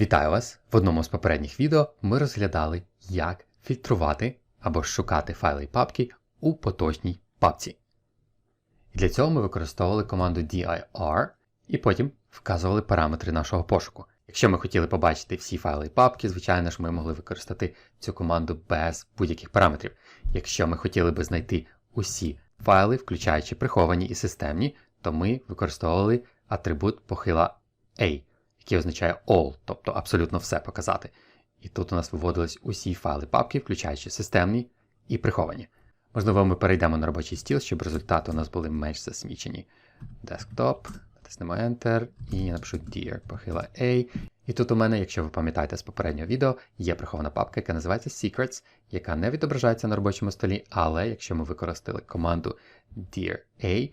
Вітаю вас! В одному з попередніх відео ми розглядали, як фільтрувати або шукати файли і папки у поточній папці. І для цього ми використовували команду dir і потім вказували параметри нашого пошуку. Якщо ми хотіли побачити всі файли і папки, звичайно ж, ми могли використати цю команду без будь-яких параметрів. Якщо ми хотіли би знайти усі файли, включаючи приховані і системні, то ми використовували атрибут похила A який означає all, тобто абсолютно все показати. І тут у нас виводились усі файли папки, включаючи системні і приховані. Можливо, ми перейдемо на робочий стіл, щоб результати у нас були менш засмічені. Desktop, натиснемо Enter і я напишу Dear, похила A. І тут у мене, якщо ви пам'ятаєте з попереднього відео, є прихована папка, яка називається Secrets, яка не відображається на робочому столі, але якщо ми використали команду Dear A,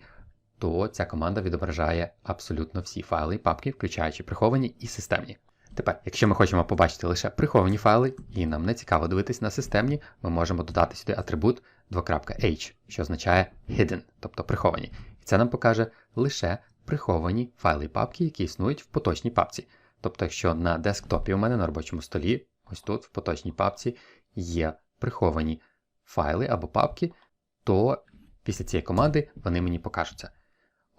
то ця команда відображає абсолютно всі файли і папки, включаючи приховані і системні. Тепер, якщо ми хочемо побачити лише приховані файли, і нам не цікаво дивитися на системні, ми можемо додати сюди атрибут 2.h, що означає hidden, тобто приховані. І це нам покаже лише приховані файли і папки, які існують в поточній папці. Тобто, якщо на десктопі у мене на робочому столі, ось тут, в поточній папці, є приховані файли або папки, то після цієї команди вони мені покажуться.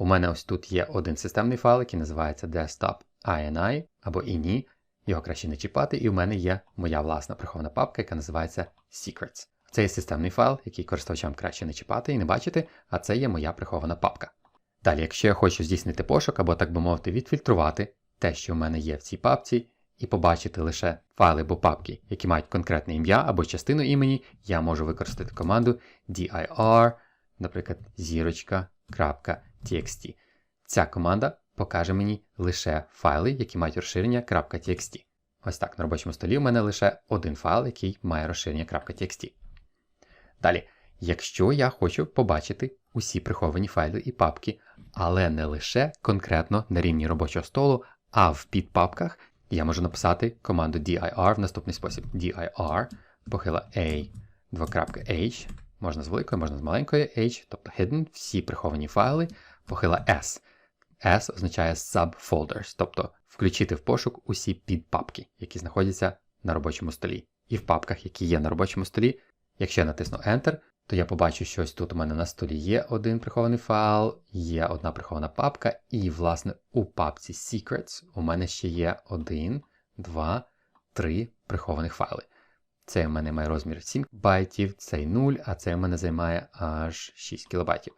У мене ось тут є один системний файл, який називається desktop ini або ini. Його краще не чіпати, і у мене є моя власна прихована папка, яка називається Secrets. Це є системний файл, який користувачам краще не чіпати і не бачити, а це є моя прихована папка. Далі, якщо я хочу здійснити пошук, або, так би мовити, відфільтрувати те, що у мене є в цій папці, і побачити лише файли або папки, які мають конкретне ім'я або частину імені, я можу використати команду dir, наприклад, зірочка.com txt. Ця команда покаже мені лише файли, які мають розширення .txt. Ось так, на робочому столі у мене лише один файл, який має розширення .txt. Далі, якщо я хочу побачити усі приховані файли і папки, але не лише конкретно на рівні робочого столу, а в підпапках, я можу написати команду dir в наступний спосіб: dir похила a 2.h, можна з великою, можна з маленькою h, тобто hidden, всі приховані файли похила S. S означає subfolders, тобто включити в пошук усі підпапки, які знаходяться на робочому столі. І в папках, які є на робочому столі, якщо я натисну Enter, то я побачу, що ось тут у мене на столі є один прихований файл, є одна прихована папка, і, власне, у папці Secrets у мене ще є один, два, три прихованих файли. Цей у мене має розмір 7 байтів, цей 0, а цей у мене займає аж 6 кілобайтів.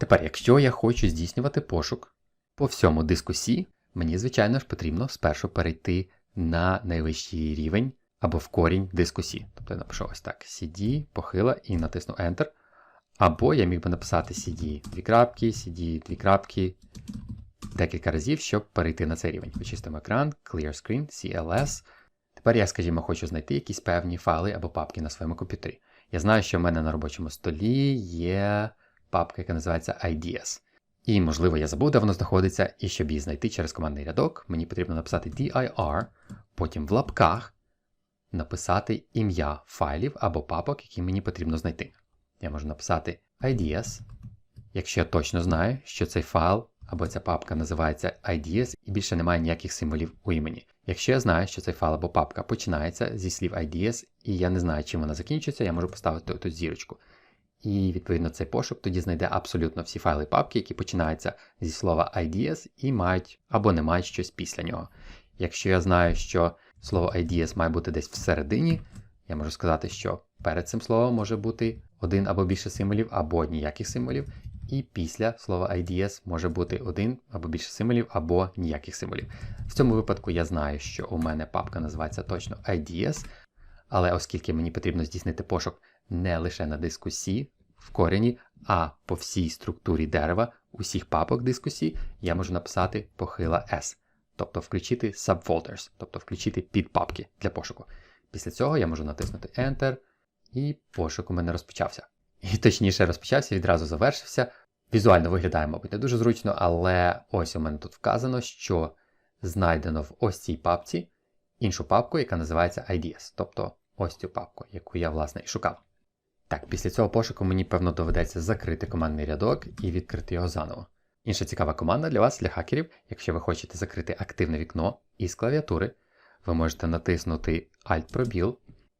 Тепер, якщо я хочу здійснювати пошук по всьому диску C, мені, звичайно ж, потрібно спершу перейти на найвищий рівень або в корінь диску C. Тобто я напишу ось так: CD, похила і натисну Enter. Або я міг би написати CD дві крапки, CD дві крапки декілька разів, щоб перейти на цей рівень. Вичистимо екран, Clear Screen, CLS. Тепер я, скажімо, хочу знайти якісь певні файли або папки на своєму комп'ютері. Я знаю, що в мене на робочому столі є папка, яка називається IDS. І, можливо, я забув, де воно знаходиться, і щоб її знайти через командний рядок, мені потрібно написати dir, потім в лапках написати ім'я файлів або папок, які мені потрібно знайти. Я можу написати IDS, якщо я точно знаю, що цей файл або ця папка називається IDS і більше немає ніяких символів у імені. Якщо я знаю, що цей файл або папка починається зі слів IDS, і я не знаю, чим вона закінчується, я можу поставити тут зірочку. І, відповідно, цей пошук тоді знайде абсолютно всі файли папки, які починаються зі слова IDS і мають або не мають щось після нього. Якщо я знаю, що слово IDS має бути десь всередині, я можу сказати, що перед цим словом може бути один або більше символів, або ніяких символів. І після слова IDS може бути один або більше символів, або ніяких символів. В цьому випадку я знаю, що у мене папка називається точно IDS, але оскільки мені потрібно здійснити пошук не лише на диску C в корені, а по всій структурі дерева усіх папок диску C я можу написати похила S, тобто включити subfolders, тобто включити підпапки для пошуку. Після цього я можу натиснути Enter, і пошук у мене розпочався. І точніше розпочався, відразу завершився. Візуально виглядає, мабуть, не дуже зручно, але ось у мене тут вказано, що знайдено в ось цій папці іншу папку, яка називається IDS, тобто ось цю папку, яку я, власне, і шукав. Так, після цього пошуку мені, певно, доведеться закрити командний рядок і відкрити його заново. Інша цікава команда для вас, для хакерів, якщо ви хочете закрити активне вікно із клавіатури, ви можете натиснути Alt-пробіл.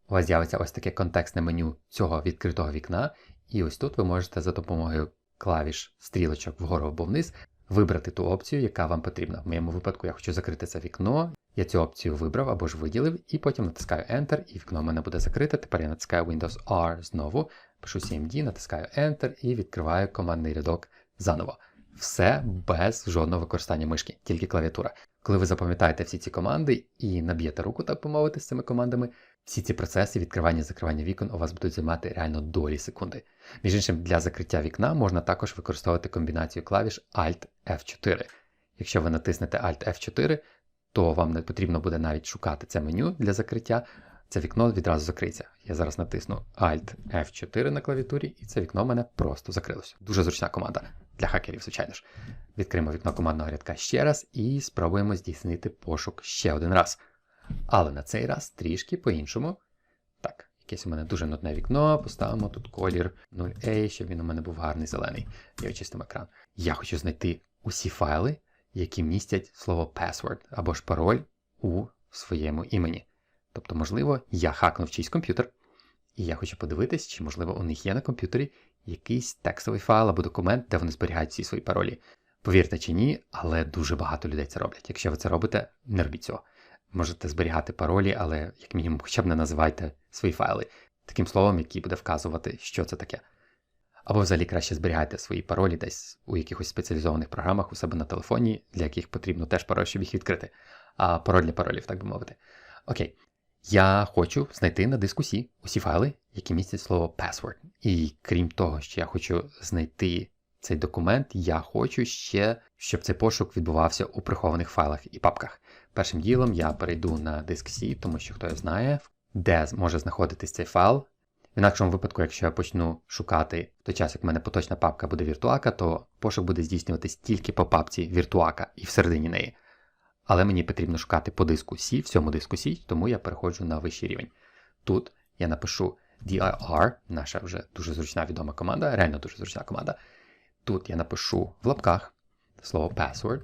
У вас з'явиться ось таке контекстне меню цього відкритого вікна, і ось тут ви можете за допомогою клавіш стрілочок вгору або вниз вибрати ту опцію, яка вам потрібна. В моєму випадку я хочу закрити це вікно. Я цю опцію вибрав або ж виділив, і потім натискаю Enter, і вікно в мене буде закрите. Тепер я натискаю Windows R знову, пишу CMD, натискаю Enter і відкриваю командний рядок заново. Все без жодного використання мишки, тільки клавіатура. Коли ви запам'ятаєте всі ці команди і наб'єте руку, так би мовити, з цими командами, всі ці процеси відкривання і закривання вікон у вас будуть займати реально долі секунди. Між іншим, для закриття вікна можна також використовувати комбінацію клавіш Alt F4. Якщо ви натиснете Alt F4, то вам не потрібно буде навіть шукати це меню для закриття. Це вікно відразу закриється. Я зараз натисну Alt F4 на клавіатурі, і це вікно в мене просто закрилося. Дуже зручна команда для хакерів, звичайно ж. Відкриємо вікно командного рядка ще раз і спробуємо здійснити пошук ще один раз. Але на цей раз трішки по-іншому. Так, якесь у мене дуже нудне вікно. Поставимо тут колір 0A, щоб він у мене був гарний зелений. Я очистимо екран. Я хочу знайти усі файли, які містять слово password або ж пароль у своєму імені. Тобто, можливо, я хакнув чийсь комп'ютер, і я хочу подивитись, чи, можливо, у них є на комп'ютері якийсь текстовий файл або документ, де вони зберігають всі свої паролі. Повірте чи ні, але дуже багато людей це роблять. Якщо ви це робите, не робіть цього. Можете зберігати паролі, але, як мінімум, хоча б не називайте свої файли таким словом, який буде вказувати, що це таке. Або взагалі краще зберігайте свої паролі десь у якихось спеціалізованих програмах у себе на телефоні, для яких потрібно теж пароль, щоб їх відкрити. А пароль для паролів, так би мовити. Окей. Я хочу знайти на диску C усі файли, які містять слово password. І крім того, що я хочу знайти цей документ, я хочу ще, щоб цей пошук відбувався у прихованих файлах і папках. Першим ділом я перейду на диск C, тому що хто знає, де може знаходитись цей файл. В інакшому випадку, якщо я почну шукати в той час, як в мене поточна папка буде віртуака, то пошук буде здійснюватись тільки по папці віртуака і всередині неї. Але мені потрібно шукати по диску C, всьому диску C, тому я переходжу на вищий рівень. Тут я напишу dir, наша вже дуже зручна відома команда, реально дуже зручна команда. Тут я напишу в лапках слово password.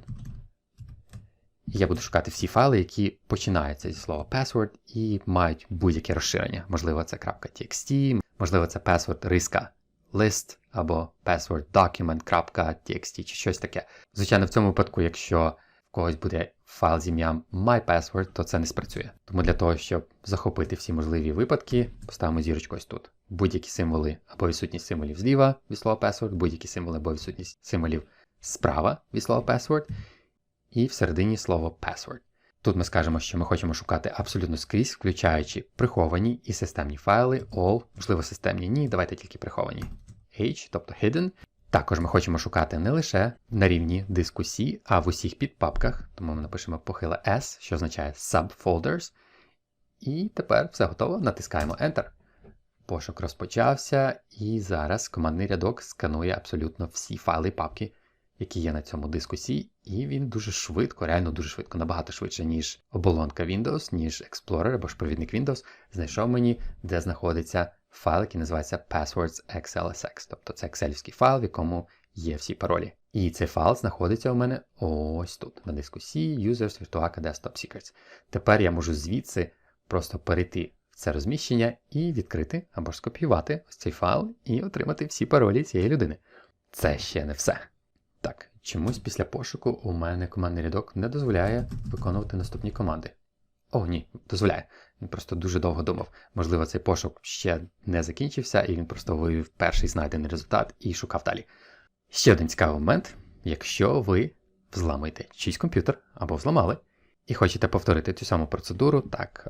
Я буду шукати всі файли, які починаються зі слова password і мають будь-яке розширення. Можливо, це .txt, можливо, це password риска list або password document.txt чи щось таке. Звичайно, в цьому випадку, якщо когось буде файл з ім'ям mypassword, то це не спрацює. Тому для того, щоб захопити всі можливі випадки, поставимо зірочку ось тут. Будь-які символи або відсутність символів зліва від слова password, будь-які символи або відсутність символів справа від слова password, і всередині слово password. Тут ми скажемо, що ми хочемо шукати абсолютно скрізь, включаючи приховані і системні файли, all, можливо, системні ні, давайте тільки приховані. H, тобто hidden. Також ми хочемо шукати не лише на рівні диску C, а в усіх підпапках, тому ми напишемо похила S, що означає subfolders. І тепер все готово, натискаємо Enter. Пошук розпочався, і зараз командний рядок сканує абсолютно всі файли і папки, які є на цьому диску C, і він дуже швидко, реально дуже швидко, набагато швидше, ніж оболонка Windows, ніж Explorer або ж провідник Windows, знайшов мені, де знаходиться файл, який називається Passwords XLSX, тобто це екселівський файл, в якому є всі паролі. І цей файл знаходиться у мене ось тут, на диску C, Users, Virtuaca, Desktop Secrets. Тепер я можу звідси просто перейти в це розміщення і відкрити або ж скопіювати ось цей файл і отримати всі паролі цієї людини. Це ще не все. Так, чомусь після пошуку у мене командний рядок не дозволяє виконувати наступні команди. О, ні, дозволяє. Він просто дуже довго думав. Можливо, цей пошук ще не закінчився, і він просто вивів перший знайдений результат і шукав далі. Ще один цікавий момент: якщо ви взламуєте чийсь комп'ютер або взламали, і хочете повторити цю саму процедуру, так,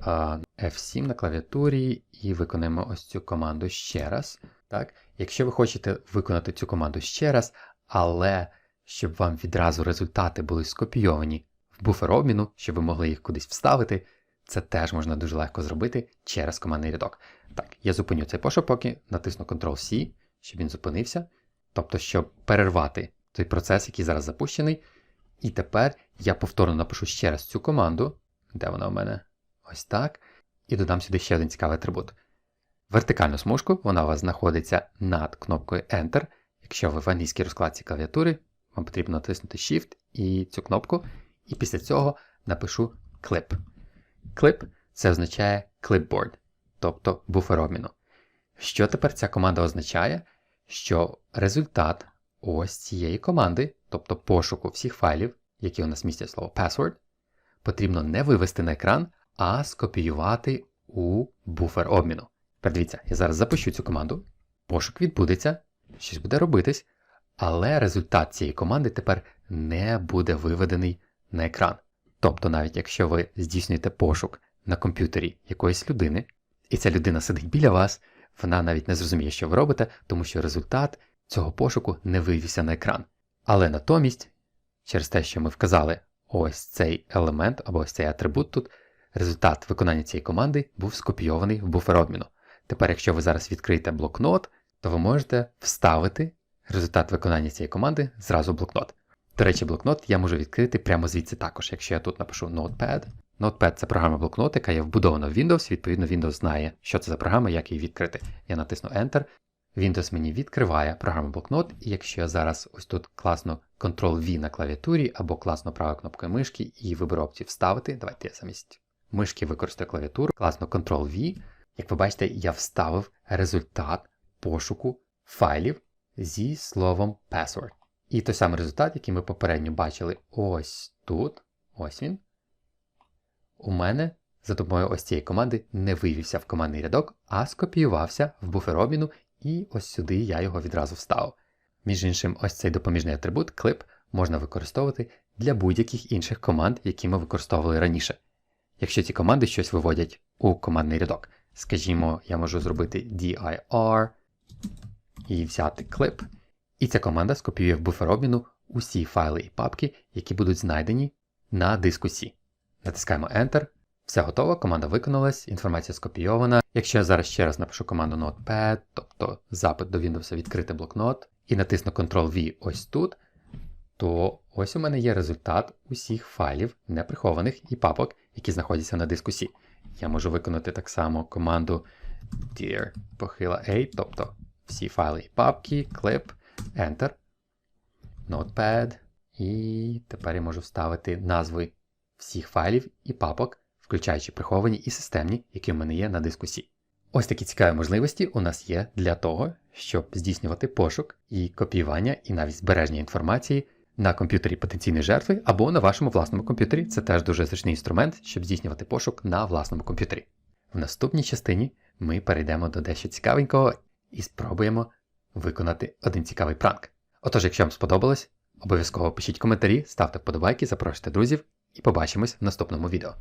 F7 на клавіатурі, і виконаємо ось цю команду ще раз. Так, Якщо ви хочете виконати цю команду ще раз, але щоб вам відразу результати були скопійовані в буфер обміну, щоб ви могли їх кудись вставити, це теж можна дуже легко зробити через командний рядок. Так, я зупиню цей пошук поки, натисну Ctrl-C, щоб він зупинився. Тобто, щоб перервати той процес, який зараз запущений. І тепер я повторно напишу ще раз цю команду, де вона у мене ось так. І додам сюди ще один цікавий атрибут. Вертикальну смужку, вона у вас знаходиться над кнопкою Enter. Якщо ви в англійській розкладці клавіатури, вам потрібно натиснути Shift і цю кнопку. І після цього напишу Clip. Clip це означає clipboard, тобто буфер обміну. Що тепер ця команда означає? Що результат ось цієї команди, тобто пошуку всіх файлів, які у нас містять слово password, потрібно не вивести на екран, а скопіювати у буфер обміну. Тепер дивіться, я зараз запущу цю команду, пошук відбудеться, щось буде робитись, але результат цієї команди тепер не буде виведений на екран. Тобто, навіть якщо ви здійснюєте пошук на комп'ютері якоїсь людини, і ця людина сидить біля вас, вона навіть не зрозуміє, що ви робите, тому що результат цього пошуку не вивівся на екран. Але натомість, через те, що ми вказали ось цей елемент або ось цей атрибут тут, результат виконання цієї команди був скопійований в буфер обміну. Тепер, якщо ви зараз відкриєте блокнот, то ви можете вставити результат виконання цієї команди зразу в блокнот. До речі, блокнот я можу відкрити прямо звідси також, якщо я тут напишу Notepad. Notepad це програма блокнот, яка є вбудована в Windows, відповідно, Windows знає, що це за програма, як її відкрити. Я натисну Enter. Windows мені відкриває програму блокнот, і якщо я зараз ось тут класно Ctrl-V на клавіатурі або класно правою кнопкою мишки і виберу опцію вставити, давайте я замість мишки використаю клавіатуру, класно Ctrl-V. Як ви бачите, я вставив результат пошуку файлів зі словом password. І той самий результат, який ми попередньо бачили ось тут, ось він, у мене за допомогою ось цієї команди не вивівся в командний рядок, а скопіювався в буфер обміну, і ось сюди я його відразу вставив. Між іншим, ось цей допоміжний атрибут clip можна використовувати для будь-яких інших команд, які ми використовували раніше. Якщо ці команди щось виводять у командний рядок. Скажімо, я можу зробити dir і взяти clip, і ця команда скопіює в буфер обміну усі файли і папки, які будуть знайдені на диску C. Натискаємо Enter. Все готово, команда виконалась, інформація скопійована. Якщо я зараз ще раз напишу команду Notepad, тобто запит до Windows відкрити блокнот, і натисну Ctrl-V ось тут, то ось у мене є результат усіх файлів, неприхованих і папок, які знаходяться на диску C. Я можу виконати так само команду dir похила A, тобто всі файли і папки, clip, Enter, Notepad. І тепер я можу вставити назви всіх файлів і папок, включаючи приховані і системні, які в мене є на диску C. Ось такі цікаві можливості у нас є для того, щоб здійснювати пошук і копіювання, і навіть збереження інформації на комп'ютері потенційної жертви або на вашому власному комп'ютері. Це теж дуже зручний інструмент, щоб здійснювати пошук на власному комп'ютері. В наступній частині ми перейдемо до дещо цікавенького і спробуємо виконати один цікавий пранк. Отож, якщо вам сподобалось, обов'язково пишіть коментарі, ставте вподобайки, запрошуйте друзів і побачимось в наступному відео.